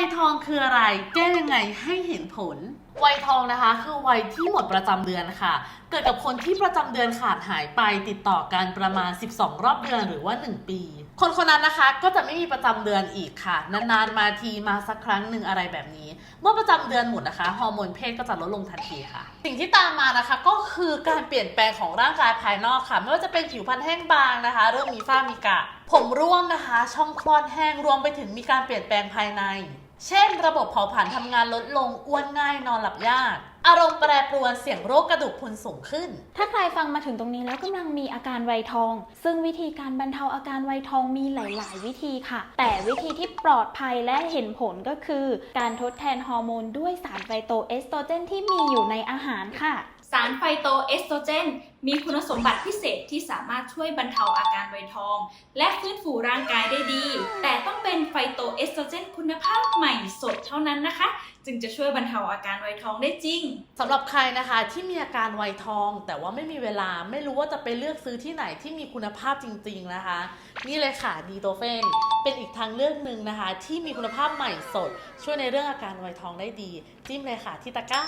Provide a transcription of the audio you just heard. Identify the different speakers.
Speaker 1: วัยทองคืออะไร แก้ยังไงให้เห็นผล วัยทองนะคะ คือวัยที่หมดประจำเดือนค่ะ เกิดกับคนที่ประจำเดือนขาดหายไปติดต่อกันประมาณ 12 รอบเดือนหรือว่า 1 ปี คนคนนั้นนะคะก็จะไม่มีประจำเดือนอีกค่ะ นานๆมาทีมาสักครั้งหนึ่งอะไรแบบนี้ เมื่อประจำเดือนหมดนะคะฮอร์โมนเพศก็จะลดลงทันทีค่ะ สิ่งที่ตามมานะคะก็คือการเปลี่ยนแปลงของร่างกายภายนอกค่ะ ไม่ว่าจะเป็นผิวพรรณแห้งบางนะคะ เริ่มมีฝ้ามีกระผมร่วงนะคะ ช่องคลอดแห้งรวมไปถึงมีการเปลี่ยนแปลงภายใน เช่น ระบบเผาผลาญทำงานลดลงอ้วนง่ายนอนหลับยาก อารมณ์แปรปรวนเสี่ยงโรคกระดูกพรุนสูงขึ้น
Speaker 2: ถ้าใครฟังมาถึงตรงนี้แล้วกำลังมีอาการไวทอง ซึ่งวิธีการบรรเทาอาการไวทองมีหลาย ๆ วิธีค่ะ แต่วิธีที่ปลอดภัยและเห็นผลก็คือ การทดแทนฮอร์โมนด้วยสารไฟโตเอสโตรเจนที่มีอยู่ในอาหารค่ะ
Speaker 3: สารไฟโตเอสโตรเจน มีคุณสมบัติพิเศษที่สามารถช่วยบรรเทาอาการไวทอง และฟื้นฟูร่างกายได้ดี แต่ต้องเป็นไฟโตเอสโตรเจน คุณภาพใหม่สดเท่านั้นนะคะ จึงจะช่วยบรรเทาอาการไวทองได้จริง
Speaker 1: สำหรับใครนะคะที่มีอาการไวทอง แต่ว่าไม่มีเวลาไม่รู้ว่าจะไปเลือกซื้อที่ไหนที่มีคุณภาพจริง ๆนะคะ นี่เลยค่ะดีโตเฟนเป็นอีกทางเลือกหนึ่งนะคะ ที่มีคุณภาพใหม่สด ช่วยในเรื่องอาการไวทองได้ดี จิ้มเลยค่ะที่ตะกร้า